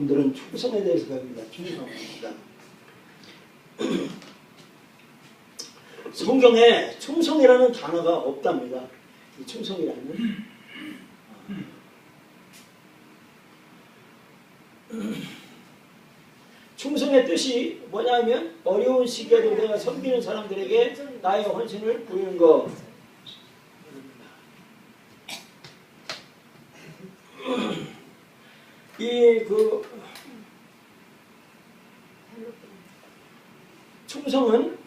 오늘은 충성에 대해서 배웁니다. 충성입니다. 성경에 충성이라는 단어가 없답니다. 이 충성이라는 충성의 뜻이 뭐냐면 어려운 시기에도 내가 섬기는 사람들에게 나의 헌신을 보이는 거. 이그 충성은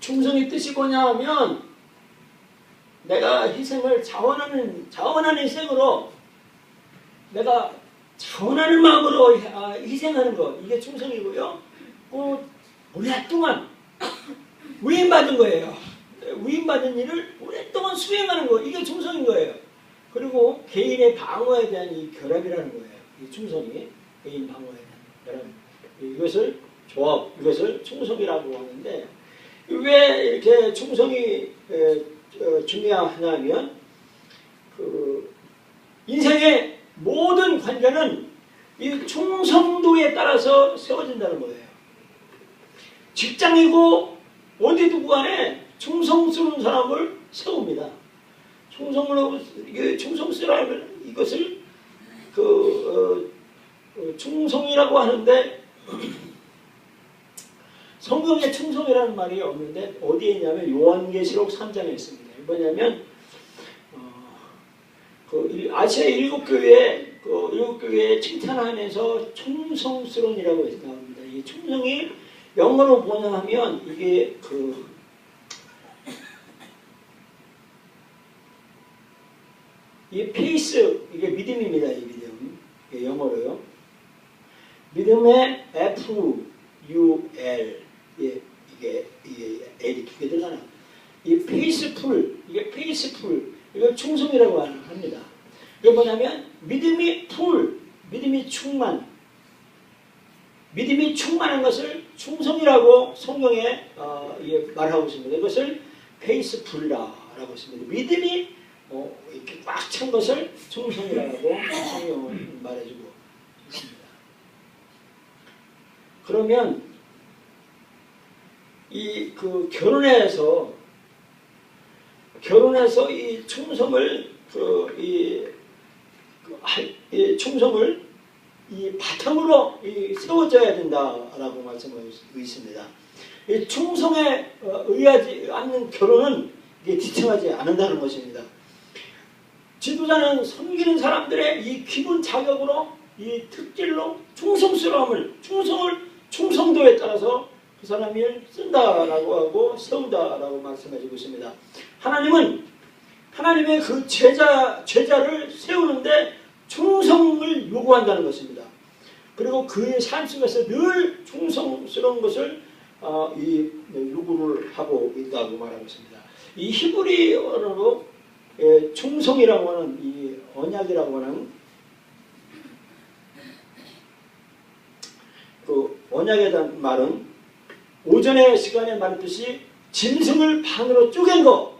충성의 뜻이 뭐냐 하면 내가 희생을 자원하는 자원하는 희생으로 내가 자원하는 마음으로 희- 아, 희생하는 것 이게 충성이고요. 어, 오랫동안 위임받은 거예요. 위임받은 일을 오랫동안 수행하는 거 이게 충성인 거예요. 그리고 개인의 방어에 대한 이 결합이라는 거예요. 이 충성이 개인 방어에 대한 결합. 이것을 조합, 이것을 충성이라고 하는데 왜 이렇게 충성이 에, 어, 중요하냐면 그 인생의 모든 관계는 이 충성도에 따라서 세워진다는 거예요. 직장이고 어디든 간에 충성스러운 사람을 세웁니다. 충성으로 이게 충성스러운 이것을 그 어, 어, 충성이라고 하는데 성경에 충성이라는 말이 없는데 어디에 있냐면 요한계시록 3장에 있습니다. 뭐냐면 어, 그 일- 아시아 일곱 교회 그 일곱 교회 칭찬하면서 충성스러운이라고 나옵니다. 이 충성이 영어로 번역하면 이게 그 이 페이스 이게 믿음입니다. 이 믿음 이게 영어로요. 믿음의 F U L 예, 이게 이게 L이 두개 들어가나 이 페이스풀 이게 페이스풀 이걸 충성이라고 합니다. 이게 뭐냐면 믿음이 풀 믿음이 충만 믿음이 충만한 것을 충성이라고 성경에 어, 이게 말하고 있습니다. 이것을 페이스풀이라고 했습니다. 믿음이 어, 이렇게 꽉 찬 것을 충성이라고 성경은 말해주고 있습니다. 그러면 이 그 결혼해서 결혼해서 이 충성을 그이 그, 할- 이 충성을 이 바탕으로 이 세워져야 된다라고 말씀하고 있습니다. 이 충성에 어, 의하지 않는 결혼은 이게 지탱하지 않는다는 것입니다. 지도자는 섬기는 사람들의 이 기본 자격으로 이 특질로 충성스러움을 충성을 충성도에 따라서 그 사람을 쓴다라고 하고 세운다라고 말씀해주고 있습니다. 하나님은 하나님의 그 제자 제자를 세우는데 충성을 요구한다는 것입니다. 그리고 그의 삶 속에서 늘 충성스러운 것을 어, 이 요구를 하고 있다고 말하고 있습니다. 이 히브리어로 예, 충성이라고 하는 이 언약이라고 하는 그 언약에 대한 말은 오전의 시간에 말했듯이 짐승을 반으로 쪼갠 것,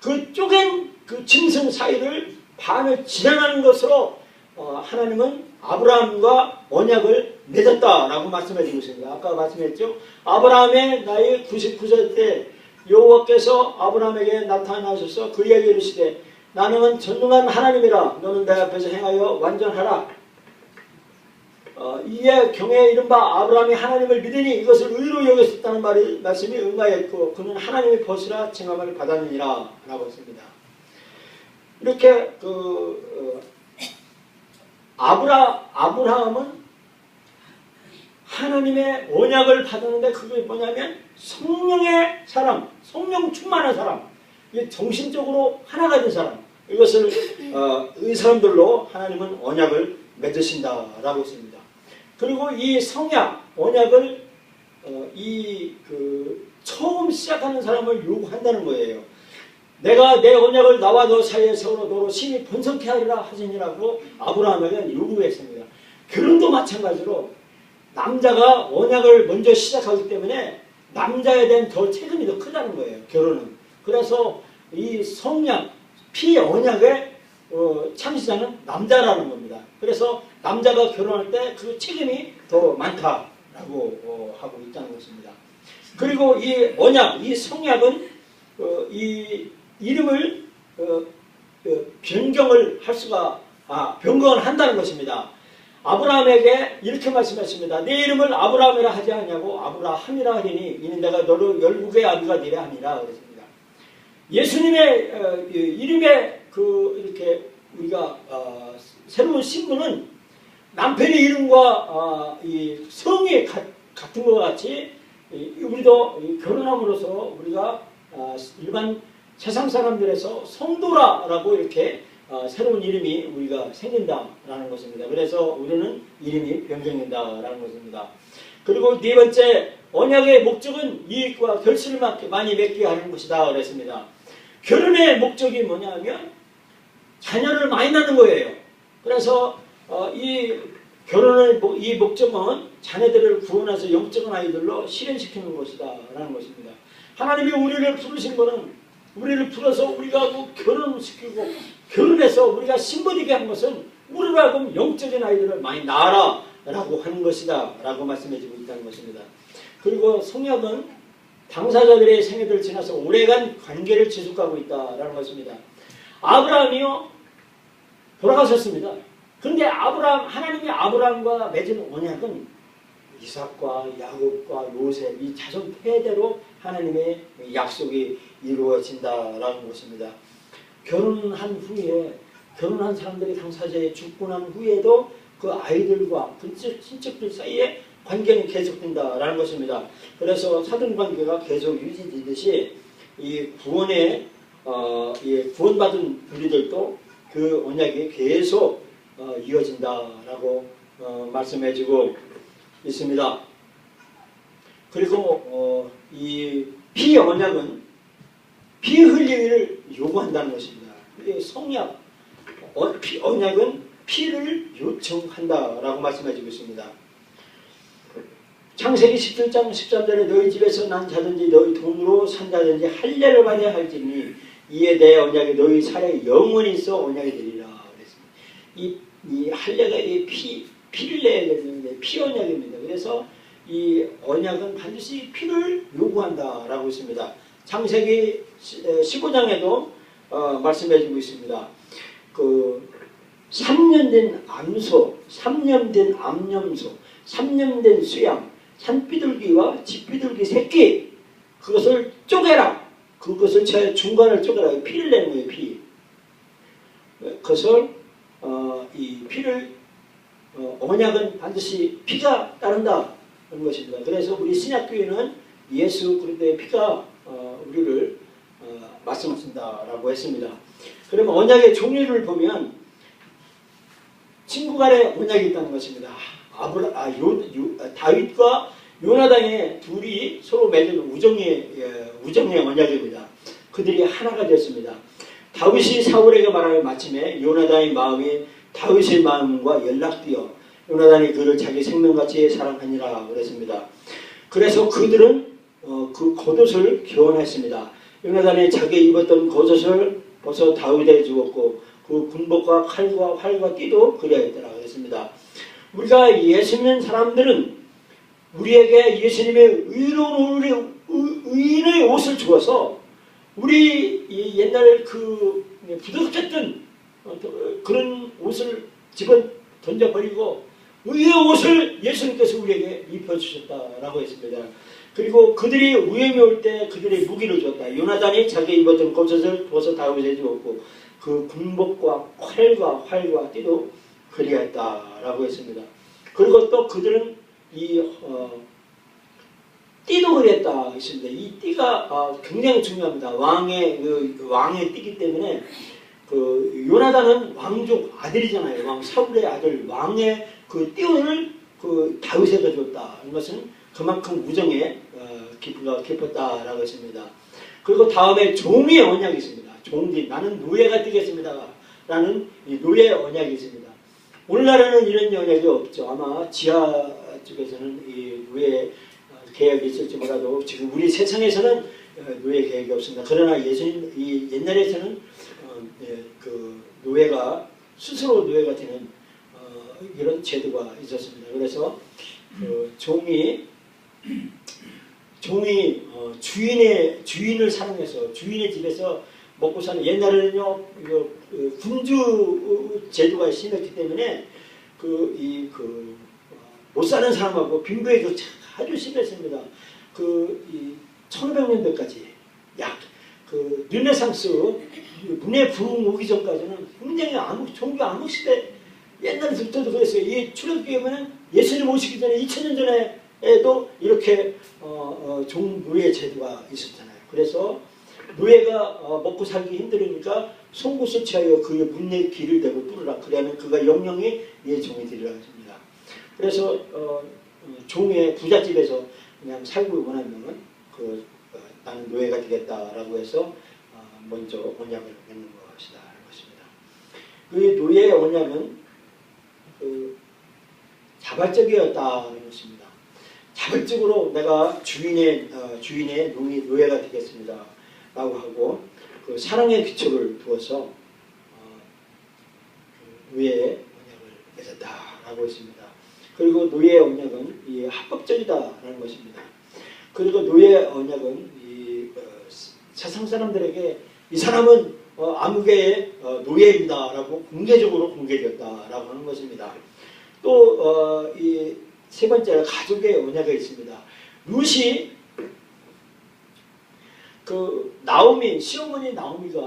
그 쪼갠 그 짐승 사이를 반을 지나가는 것으로 어, 하나님은 아브라함과 언약을 맺었다라고 말씀해 주고 있습니다. 아까 말씀했죠. 아브라함의 나이 99세 때 여호와께서 아브라함에게 나타나셔서 그에게 이르시되 나는 전능한 하나님이라 너는 내 앞에서 행하여 완전하라. 어, 이에 경에 이른바 아브라함이 하나님을 믿으니 이것을 의로 여겼었다는 말이, 말씀이 응하였고 그는 하나님의 벗이라 칭함을 받았느니라 라고 했습니다. 이렇게 그 어, 아브라 아브라함은 하나님의 언약을 받았는데 그게 뭐냐면 성령의 사람, 성령 충만한 사람, 정신적으로 하나가 된 사람. 이것을 어, 이 사람들로 하나님은 언약을 맺으신다라고 했습니다. 그리고 이 성약, 언약을 어, 이그 처음 시작하는 사람을 요구한다는 거예요. 내가 내 언약을 나와 너 사이에 세우러 너로 심히 번성케 하리라 하시니라고 아브라함에게 요구했습니다. 결혼도 마찬가지로 남자가 언약을 먼저 시작하기 때문에 남자에 대한 더 책임이 더 크다는 거예요. 결혼은. 그래서 이 성약, 피 언약에 어, 창시자는 남자라는 겁니다. 그래서 남자가 결혼할 때 그 책임이 더 많다라고 어, 하고 있다는 것입니다. 그리고 이 언약, 이 성약은 어, 이 이름을 어, 어, 변경을 할 수가 아, 변경을 한다는 것입니다. 아브라함에게 이렇게 말씀했습니다. 내 이름을 아브라함이라 하지 않냐고 아브라함이라 하니 이는 내가 너를 열국의 아비가 되려 함이라 그랬습니다. 예수님의 어, 이 이름에 그 이렇게 우리가 어, 새로운 신분은 남편의 이름과 어, 이 성이 같, 같은 것 같이 이, 우리도 이 결혼함으로써 우리가 어, 일반 세상 사람들에서 성도라라고 이렇게 어, 새로운 이름이 우리가 생긴다라는 것입니다. 그래서 우리는 이름이 변경된다라는 것입니다. 그리고 네 번째 언약의 목적은 이익과 결실을 막- 많이 맺게 하는 것이다 그랬습니다. 결혼의 목적이 뭐냐면 자녀를 많이 낳는 거예요. 그래서 어, 이 결혼의 목- 이 목적은 자녀들을 구원해서 영적인 아이들로 실현시키는 것이다라는 것입니다. 하나님이 우리를 부르신 것은 우리를 불러서 우리가 그 결혼시키고 결혼해서 우리가 신부되게 한 것은 우리로 하여금 영적인 아이들을 많이 낳아라 라고 하는 것이다 라고 말씀해주고 있다는 것입니다. 그리고 성약은 당사자들의 생애를 지나서 오래간 관계를 지속하고 있다라는 것입니다. 아브라함이요 돌아가셨습니다. 그런데 아브라함 하나님이 아브라함과 맺은 언약은 이삭과 야곱과 요셉 이 자손 폐대로 하나님의 약속이 이루어진다라는 것입니다. 결혼한 후에 결혼한 사람들이 당사자에 죽고 난 후에도 그 아이들과 그 친척들 사이에 관계는 계속된다라는 것입니다. 그래서 사돈 관계가 계속 유지되듯이 이 구원의 어, 이 구원받은 우리들도 그 언약이 계속 어, 이어진다라고 어, 말씀해주고 있습니다. 그리고 어, 이 피언약은 피 흘리기를 요구한다는 것입니다. 성약, 어, 피, 언약은 피를 요청한다라고 말씀해주고 있습니다. 창세기 17장 13절에 너희 집에서 난 자든지 너희 돈으로 산다든지 할례를 받아야 할지니 이에 대해 언약이 너희 살에 영원히 있어 언약이 되리라 그랬습니다. 이, 이 할례가 이 피, 피를 내야 되는데 피 언약입니다. 그래서 이 언약은 반드시 피를 요구한다라고 있습니다. 창세기 15장에도 어, 말씀해주고 있습니다. 그 3년 된 암소, 3년 된 암염소, 3년 된 수양, 산비둘기와 집비둘기 새끼 그것을 쪼개라. 그것을 제 중간을 쪼개라. 피를 내는 거예요. 피. 그것을 어, 이 피를 어, 언약은 반드시 피가 따른다. 것입니다. 그래서 우리 신약교회는 예수 그리스도의 피가 어, 우리를 어, 말씀하신다라고 했습니다. 그러면 언약의 종류를 보면 친구 간의 언약이 있다는 것입니다. 아브라, 아, 요, 요, 아, 다윗과 요나단의 둘이 서로 맺은 우정의 예, 우정의 언약입니다. 그들이 하나가 되었습니다. 다윗이 사울에게 말하여 마침에 요나단의 마음이 다윗의 마음과 연락되어 요나단이 그를 자기 생명같이 사랑하니라 그랬습니다. 그래서 그들은 어, 그 겉옷을 교환했습니다. 요나단이 자기 입었던 겉옷을 벗어 다윗에게 주었고 그 군복과 칼과 활과 띠도 그리하였더라 그랬습니다. 우리가 예수 믿는 사람들은 우리에게 예수님의 의로운 우리 의인의 옷을 주어서 우리 이 옛날 그 부족했던 그런 옷을 집어 던져버리고 의의 옷을 예수님께서 우리에게 입혀주셨다라고 했습니다. 그리고 그들이 위험이 올 때 그들의 무기를 줬다. 요나단이 자기 입었던 겉옷을 벗어 다윗에 주었고 그 군복과 활과 활과 띠도 그리했다라고 했습니다. 그리고 또 그들은 이 어, 띠도 그렸다 했습니다. 이 띠가 어, 굉장히 중요합니다. 왕의 그 왕의 띠기 때문에 그 요나단은 왕족 아들이잖아요. 왕 사울의 아들 왕의 그 띠를 그 다윗에게 줬다. 이것은 그만큼 우정에 어, 깊이가 깊었다라고 했습니다. 그리고 다음에 종의 언약이 있습니다. 종기 나는 노예가 되겠습니다. 라는 이 노예 언약이 있습니다. 오늘날에는 이런 언약이 없죠. 아마 지하 쪽에서는 이 노예 계약이 있을지 몰라도 지금 우리 세상에서는 어, 노예 계약이 없습니다. 그러나 예수님 이 옛날에서는 어, 예, 그 노예가 스스로 노예가 되는 어, 이런 제도가 있었습니다. 그래서 그 종이 종이 어, 주인의 주인을 사랑해서 주인의 집에서 먹고 사는 옛날에는요 이거 그 군주 제도가 심했기 때문에 그 이 그 못 사는 사람하고 빈부의 그 아주 심했습니다. 그 이 1500년대까지 약 그 르네상스 문예 부흥 오기 전까지는 굉장히 암흑 종교 암흑 시대 옛날부터도 그랬어요. 이 출애굽기에 보면 예수님 오시기 전에 2000년 전에도 이렇게 어, 어, 종노예 제도가 있었잖아요. 그래서 노예가 어, 먹고 살기 힘들으니까 송곳을 취하여 그의 문내 길을 대고 뚫으라. 그래야면 그가 영영이 네 종이 되리라 했습니다. 그래서 어, 어, 종의 부잣집에서 그냥 살고 원하면 그 어, 나는 노예가 되겠다라고 해서 어, 먼저 언약을 맺는 것이다 것입니다. 그 노예의 언약은 그 자발적이었다는 것입니다. 자발적으로 내가 주인의 어, 주인의 노예, 노예가 되겠습니다. 라고 하고 그 사랑의 기초를 두어서 어, 그 노예의 언약을 맺었다라고 했습니다. 그리고 노예의 언약은 이 합법적이다라는 것입니다. 그리고 노예의 언약은 이 어, 세상 사람들에게 이 사람은 어, 암흑의 어, 노예입니다라고 공개적으로 공개되었다라고 하는 것입니다. 또 이 세 번째로 가족의 언약이 있습니다. 룻이 그 나오미 시어머니 나오미가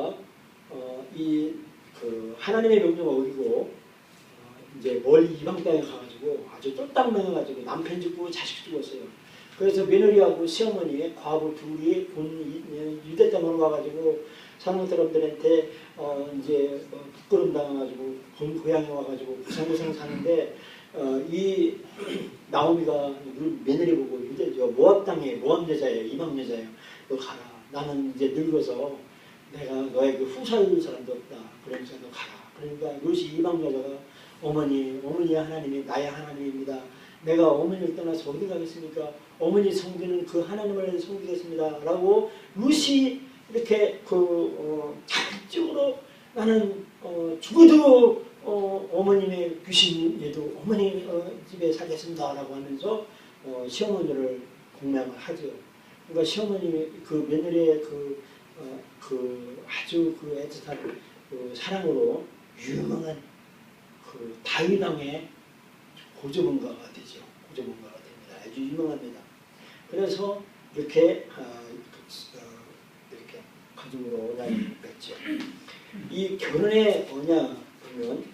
어, 이그 하나님의 명령을 어기고 어, 이제 멀리 이방 땅에 가가지고 아주 쫄딱 먹어가지고 남편 죽고 자식 죽었어요. 그래서 며느리하고 시어머니 과부 둘이 본 이- 유대 땅으로 가가지고 사는 사람들한테 어, 이제 어, 부끄럼 당해가지고 본 고향에 와가지고 고생고생 사는데 어, 이 나오미가 며느리 보고 유대 저 모압 땅에 모압 여자예요. 이방 여자예요. 너 가라. 나는 이제 늙어서 내가 너에게 후사일 사람도 없다. 그러니까 너 가라. 그러니까 롯이 이방 여자가 어머니 어머니 하나님이 나의 하나님입니다. 내가 어머니를 떠나서 어디 가겠습니까? 어머니 섬기는 그 하나님을 섬기겠습니다. 라고 롯이 이렇게 그 어, 자발적으로 나는 어, 죽어도 어, 어머님의 귀신에도 어머니 어, 집에 살겠습니다라고 하면서 어, 시어머니를 공명을 하죠. 그러니까 시어머님이 그 며느리의 그, 어, 그 아주 그 애틋한 그 사랑으로 유명한 그 다윗왕의 고조문가가 되죠. 고조문가가 됩니다. 아주 유명합니다. 그래서 이렇게 어, 언약을 맺죠. 이 결혼의 언약 보면 어,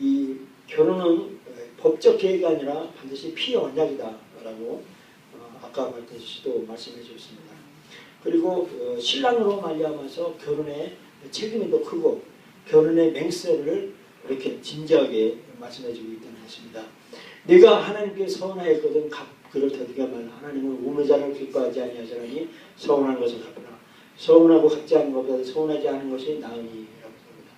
이 결혼은 어, 법적 계획이 아니라 반드시 피 언약이다라고 어, 아까 말씀도 말씀해 주셨습니다. 그리고 어, 신랑으로 말미암아서 결혼의 책임이 더 크고 결혼의 맹세를 이렇게 진지하게 말씀해 주고 있다는 것입니다. 내가 하나님께 서운하였거든 더디게 말 하나님은 우매자를 기뻐하지 아니하시나니 서운한 것을 갚으라 서운하고 않은 것보다 서운하지 않은 것이 나으니라고 합니다.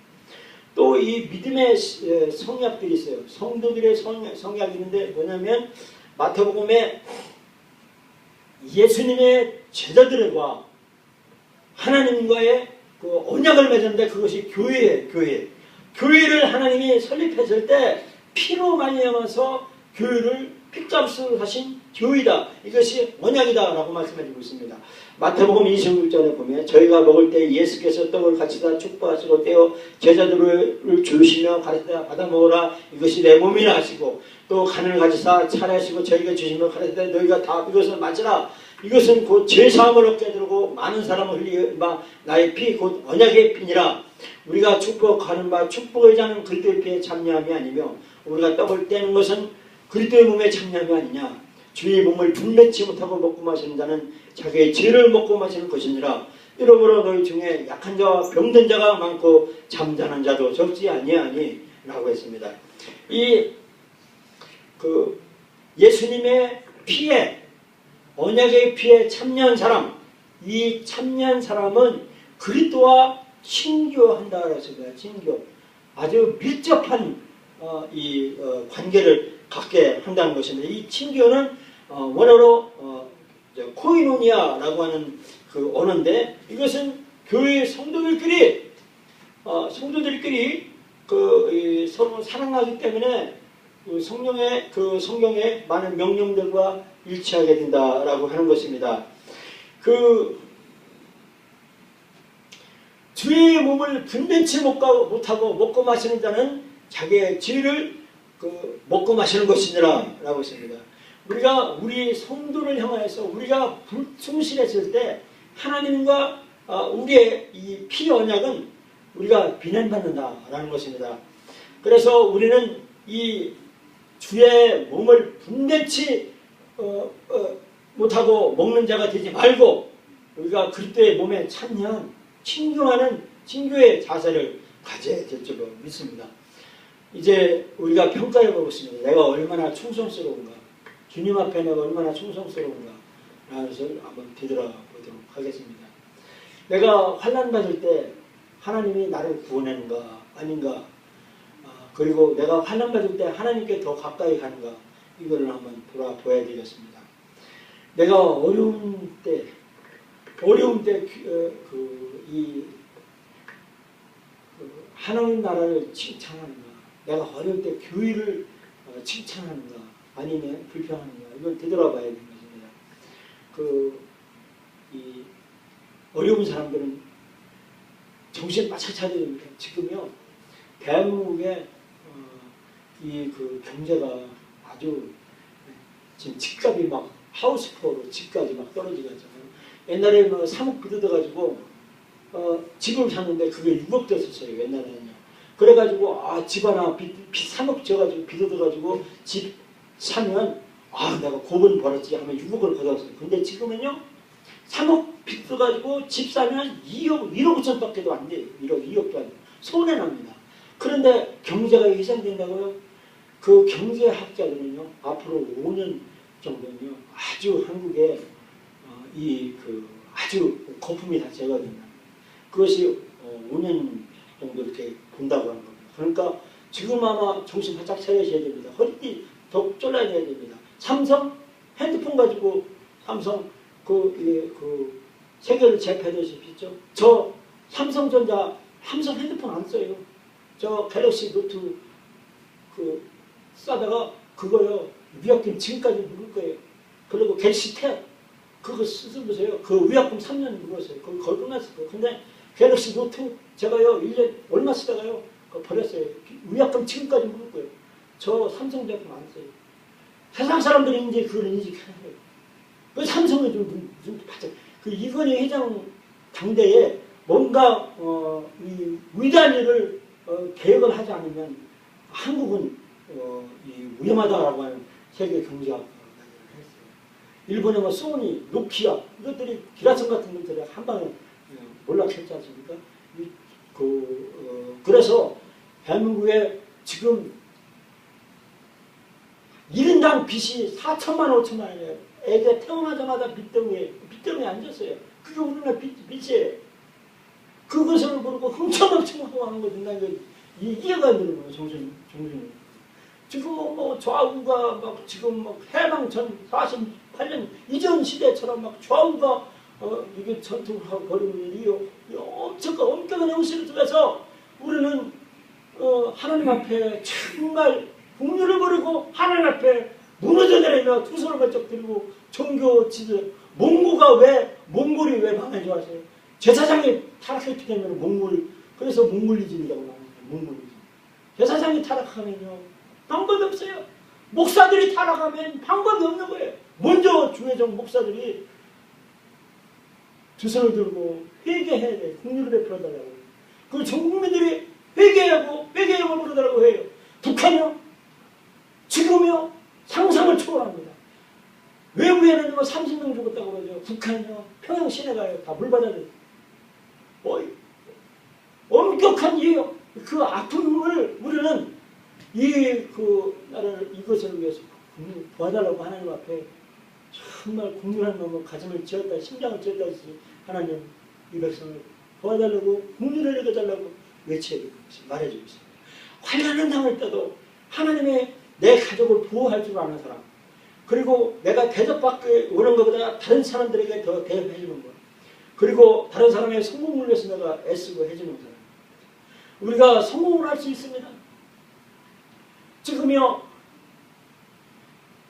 또 이 믿음의 성약들이 있어요. 성도들의 성, 성약이 있는데 뭐냐면 마태복음에 예수님의 제자들과 하나님과의 그 언약을 맺었는데 그것이 교회예요. 교회. 교회를 하나님이 설립했을 때 피로 말미암아서 교회를 픽잡수 하신 교회다. 이것이 언약이다 라고 말씀해주고 있습니다. 마태복음 26절에 보면 저희가 먹을 때 예수께서 떡을 같이 다 축복하시고 떼어 제자들을 주시며 가르치다 받아 먹으라. 이것이 내 몸이라 하시고 또 간을 가지사 차례하시고 저희가 주시며 가르치다 너희가 다 이것을 맞으라. 이것은 곧 제사함을 얻게 되고 많은 사람을 흘리 바 나의 피 곧 언약의 피니라. 우리가 축복하는 바 축복의 자는 그리스도의 피에 참여함이 아니며 우리가 떡을 떼는 것은 그리스도의 몸에 참여함이 아니냐 주의 몸을 분배치 못하고 먹고 마시는 자는 자기의 죄를 먹고 마시는 것이니라 이러므로 너희 중에 약한 자와 병든 자가 많고 잠자는 자도 적지 아니하니 라고 했습니다. 이 그 예수님의 피에 언약의 피에 참여한 사람 이 참여한 사람은 그리스도와 친교한다 그랬습니다. 친교. 아주 밀접한 어, 이 어, 관계를 갖게 한다는 것입니다. 이 친교는 어, 원어로 어, 코이노니아라고 하는 그 언어인데 이것은 교회 성도들끼리 어, 성도들끼리 그 이, 서로 사랑하기 때문에 그 성령의 그 성경의 많은 명령들과 일치하게 된다라고 하는 것입니다. 그 주의 몸을 분변치 못하고 못하고 먹고 마시는 자는 자기의 죄를 그 먹고 마시는 것이니라 라고 했습니다. 우리가 우리 성도를 향하여서 우리가 불충실했을 때 하나님과 어, 우리의 이 피 언약은 우리가 비난받는다라는 것입니다. 그래서 우리는 이 주의 몸을 분변치 어, 어, 못하고 먹는 자가 되지 말고 우리가 그리스도의 몸에 참여한 친교하는 친교의 자세를 가져야 될 줄로 믿습니다. 이제 우리가 평가해 보겠습니다. 내가 얼마나 충성스러운가, 주님 앞에 내가 얼마나 충성스러운가, 라는 것을 한번 되돌아보도록 하겠습니다. 내가 환난 받을 때 하나님이 나를 구원하는가 아닌가, 아, 그리고 내가 환난 받을 때 하나님께 더 가까이 가는가, 이거를 한번 돌아보아야 되겠습니다. 내가 어려운 때, 어려운 때, 그, 이, 그 하나님 나라를 칭찬하는가, 내가 어려울 때 교회를 어, 칭찬하는가, 아니면 불평하는가, 이걸 되돌아봐야 되는 것입니다. 그, 이, 어려운 사람들은 정신 바짝 차려야 됩니다. 지금요, 대한민국의 어, 이그 경제가 아주 지금 집값이 막 하우스포로 집까지 막 떨어지고 있잖아요. 옛날에 뭐 3억 빚어가지고 어, 집을 샀는데 그게 6억 됐었어요. 옛날에는요. 그래가지고 아, 집 하나 빚, 빚 3억 져가지고 빚어가지고 집 사면 아 내가 고번 벌었지 하면 6억을 받았어요. 근데 지금은요 3억 빚어가지고 집 사면 2억 1억 5천밖에도 안 돼요. 1억 2억도 안 돼요. 손해 납니다. 그런데 경제가 이상된다고요? 그 경제학자들은요 앞으로 5년 정도는요 아주 한국에 어, 이그 아주 거품이 다 제거된다. 그것이 어, 5년 정도 이렇게 본다고 하는 겁니다. 그러니까 지금 아마 정신 바짝 차리셔야 됩니다. 허리띠 더 졸라야 됩니다. 삼성 핸드폰 가지고 삼성 그, 예, 그 세계를 제패하셨죠. 저 삼성전자 삼성 핸드폰 안 써요. 저 갤럭시 노트 그 싸다가 그거요 위약금 지금까지 물을 거예요. 그리고 갤럭시 탭 그거 쓰보세요. 그 위약금 3년 물었어요. 그거 거예요. 근데 갤럭시 노트 제가요 1년 얼마 쓰다가요 그거 버렸어요. 위약금 지금까지 물을 거예요. 저 삼성 제품 안 써요. 세상 사람들이 이제 그걸 인식하는 거예요. 그 삼성은 좀 무슨 바짝 그 이건희 회장 당대에 뭔가 어, 이 일을 어, 계획을 하지 않으면 한국은 어, 이 위험하다라고 하는 세계 경제학을 했어요. 일본의 뭐 소니, 노키아 이것들이 기라성 같은 것들이 한 방에 몰락했지 않습니까? 이, 그, 어, 그래서 대한민국에 지금 1 인당 빚이 4천만 5천만 원이에요. 애가 태어나자마자 빚덩이에 빚덩이에 앉았어요. 그게 우리나라 빚, 빚이에요. 그것을 모르고 흥청흥청하고 하는 거지. 나 이거 이해가 안 되는 거예요. 정신, 정신. 지금 뭐 좌우가 막 지금 막 해방 전 48년 이전 시대처럼 막 좌우가 어 이게 전투를 하고 거리는 일이요. 엄청 엄격한 형식을 통해서 우리는 어 하나님 앞에 정말 국률을 버리고 하나님 앞에 무너져 내리며 두 손을 번쩍 들고 종교 지들 몽고가 왜 몽골이 왜 망하지 아세요? 제사장이 타락했기 때문에 몽골 그래서 몽골리즘이라고 나옵니다. 몽골리즘. 제사장이 타락하면요 방법이 없어요. 목사들이 타락하면 방법이 없는 거예요. 먼저 주회정 목사들이 두 손을 들고 회개해야 돼. 국률을 베풀어달라고. 그전 국민들이 회개하고 회개형을 부르달라고 해요. 북한이요? 지금요? 상상을 초월합니다. 외부에는 뭐 30명 죽었다고 그러죠. 북한이요? 평양 시내가요. 다 물받아들. 어, 엄격한 이에요. 그 아픔을 우리는 이그 나라를 이것을 위해서 도와달라고 하나님 앞에 정말 국률한 놈은 가슴을 지었다 심장을 지었다 했지 하나님 이 백성을 도와달라고 국률을 읽어달라고 외쳐야 말해주고 있습니다. 환란을 당할 때도 하나님의 내 가족을 보호할 줄 아는 사람 그리고 내가 대접받기 원하는 것보다 다른 사람들에게 더 대접해 주는 것 그리고 다른 사람의 성공을 위해서 내가 애쓰고 해주는 사람 우리가 성공을 할 수 있습니다. 지금요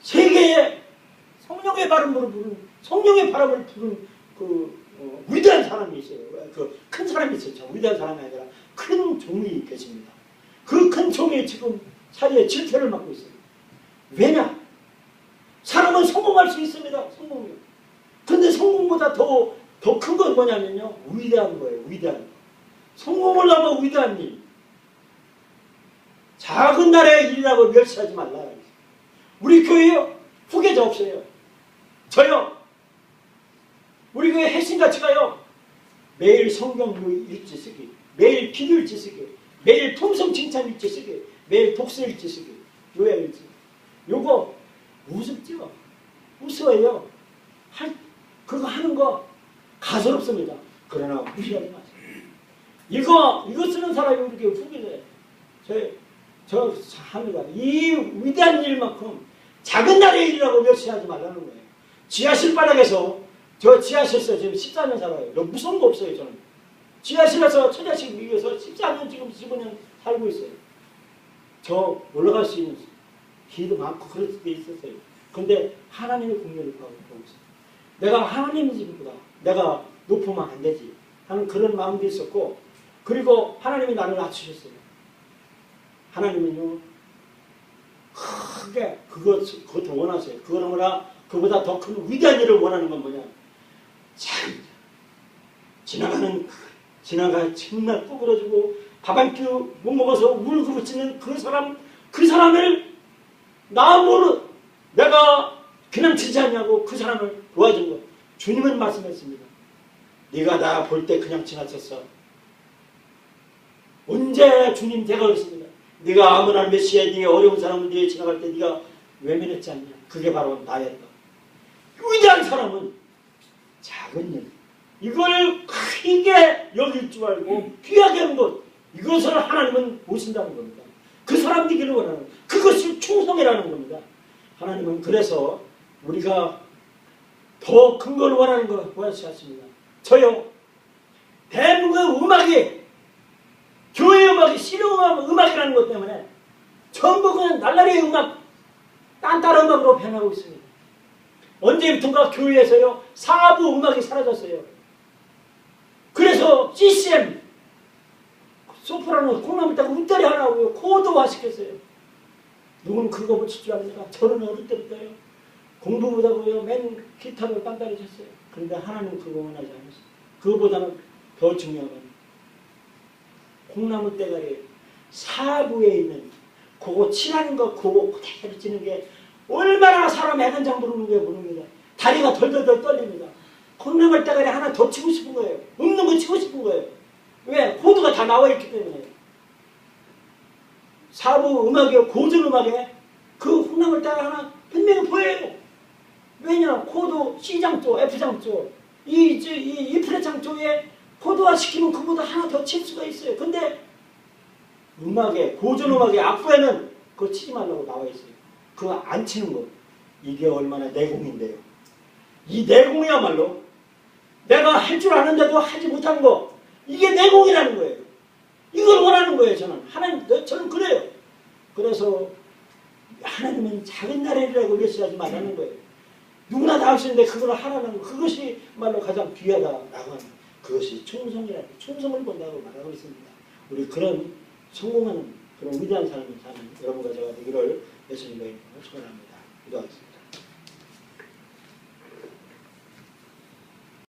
세계에 성령의 바람으로 부른 성령의 바람을 부른 그 어, 위대한 사람이 있어요. 그 큰 사람이 있었죠. 위대한 사람이 아니라 큰 종이 계십니다. 그 큰 종이 지금 사리에 질태를 맡고 있어요. 왜냐? 사람은 성공할 수 있습니다. 성공이요. 근데 성공보다 더, 더 큰 건 뭐냐면요. 위대한 거예요. 위대한 거. 성공을 하면 위대한 일. 작은 나라의 일이라고 멸시하지 말라. 우리 교회요. 후계자 없어요. 저요. 우리 교회 핵심 가치가요. 매일 성경 읽지 쓰기. 매일 기도 읽지 쓰기. 매일 통성 칭찬 읽지 쓰기. 매일 독서 읽지 쓰기. 요약 읽지. 요거 우습죠? 우스워요. 할, 그거 하는 거 가소롭습니다. 그러나 무시하지 마세요. 이거, 이거 쓰는 사람이 이렇게 후기래. 저, 저, 합니다. 이 위대한 일만큼 작은 날의 일이라고 멸시하지 말라는 거예요. 지하실 바닥에서, 저 지하실에서 지금 14년 살아요. 무서운 거 없어요, 저는. 지하실에서 처자식 위해서 14년 지금 15년 살고 있어요. 저 올라갈 수 있는 기도 많고 그럴 때 있었어요. 근데 하나님의 국면을 보고 있어요. 내가 하나님 집보다 내가 높으면 안 되지 하는 그런 마음도 있었고 그리고 하나님이 나를 낮추셨어요. 하나님은요 크게 그것 그것도 원하세요. 그거는 뭐라 그보다 더 큰 위대한 일을 원하는 건 뭐냐? 참 지나가는 그- 지나가 정말 구부러지고 밥 한 끼 못 먹어서 울고 붙이는 그 사람 그 사람을 나 모르 내가 그냥 치지 않냐고 그 사람을 도와준 거 주님은 말씀했습니다. 네가 나 볼 때 그냥 지나쳤어. 언제 주님 제가 그랬습니다. 네가 아무나 메시아 네가 어려운 사람을 네가 지나갈 때 네가 외면했지 않냐. 그게 바로 나였다. 위대한 사람은 작은 일 이걸 크게 여길 줄 알고 귀하게 하는 것 이것을 하나님은 보신다는 겁니다. 그 사람 되기를 원하는 그것이 충성이라는 겁니다. 하나님은 그래서 우리가 더 큰 걸 원하는 거 원하지 않습니다. 저요 대부분의 음악이 교회 음악이 실용 음악이라는 것 때문에 전부 그냥 날라리 음악 딴따라 음악으로 변하고 있습니다. 언제부턴가 교회에서요 사부 음악이 사라졌어요. 그래서 CCM 소프라노 콩나물 따고 웃다리 하나 하고요 코드화 시켰어요. 누구는 그거 붙일 줄 압니까? 저는 어릴 때부터요 공부보다고요 맨 기타를 딴따리 쳤어요. 그런데 하나님 그거 원하지 않았어요. 그거보다는 더 중요한 건 콩나물 대가리 사부에 있는 그거 칠하는 거 그거 그대로 찌는 게 얼마나 사람 애간장 부르는 게 모릅니다. 다리가 덜덜덜 떨립니다. 콩나물 대가리 하나 더 치고 싶은 거예요. 없는 거 치고 싶은 거예요. 왜? 코드가 다 나와 있기 때문에. 사부 음악에 고전 음악에 그 콩나물 대가리 하나 분명히 보여요. 왜냐? 코드 C장조, F장조, 이, 이, 이, 이 프렛장조에 코드화 시키면 그보다 하나 더 칠 수가 있어요. 근데 음악에 고전 음악의 악보에는 그거 치지 말라고 나와 있어요. 그거 안 치는 거. 이게 얼마나 내공인데요. 이 내공이야말로 내가 할 줄 아는데도 하지 못한 거. 이게 내공이라는 거예요. 이걸 원하는 거예요, 저는. 하나님, 저는 그래요. 그래서 하나님은 작은 나라라고 멸시하지 말라는 거예요. 누구나 다 할 수 있는데 그걸 하라는 거. 그것이 말로 가장 귀하다라고 하는 그것이 충성이라는 충성을 본다고 말하고 있습니다. 우리 그런 성공하는 그런 위대한 삶을 사는 여러분과 제가 되기를 예수님의 이름으로 축원합니다. 기도하겠습니다.